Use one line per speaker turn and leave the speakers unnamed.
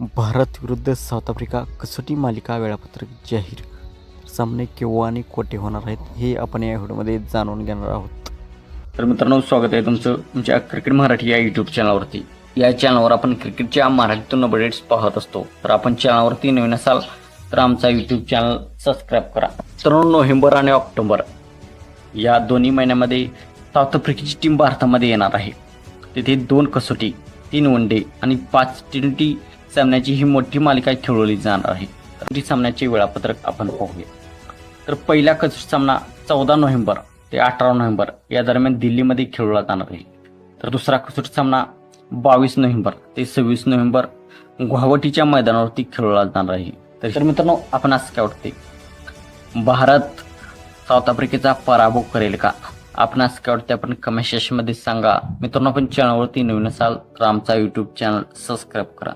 भारत विरुद्ध south Africa कसोटी मालिका वेळापत्रक जाहीर. सामने केव्हा आणि कोठे होणार आहेत हे आपण या व्हिडिओमध्ये जाणून घेणार आहोत.
तर मित्रांनो स्वागत आहे तुमचं तुमच्या क्रिकेट मराठी या यूट्यूब चॅनलवरती या चॅनलवर आपण क्रिकेटच्या मराठीतून अपडेट्स पाहत असतो. तर आपण चॅनलवरती नवीन असाल तर आमचा यूट्यूब चॅनल सबस्क्राईब करा. तर नोव्हेंबर आणि ऑक्टोबर या दोन्ही महिन्यामध्ये साऊथ आफ्रिकेची टीम भारतामध्ये येणार आहे. तिथे दोन कसोटी तीन वन डे आणि पाच टी ट्वेंटी सामन्याची ही मोठी मालिका खेळवली जाणार आहे. ती सामन्याचे वेळापत्रक आपण पाहूया. तर पहिला कसोटी सामना चौदा नोव्हेंबर ते अठरा नोव्हेंबर या दरम्यान दिल्लीमध्ये खेळवला जाणार आहे. तर दुसरा कसोटी सामना बावीस नोव्हेंबर ते सव्वीस नोव्हेंबर गुवाहाटीच्या मैदानावरती खेळवला जाणार आहे. तर तर मित्रांनो आपण असं काय वाटते भारत साऊथ आफ्रिकेचा पराभव करेल का? आपण असं काय वाटते आपण कमेंट सेक्शनमध्ये सांगा. मित्रांनो आपण चॅनलवरती नवीन असाल तर आमचा यूट्यूब चॅनल सबस्क्राईब करा.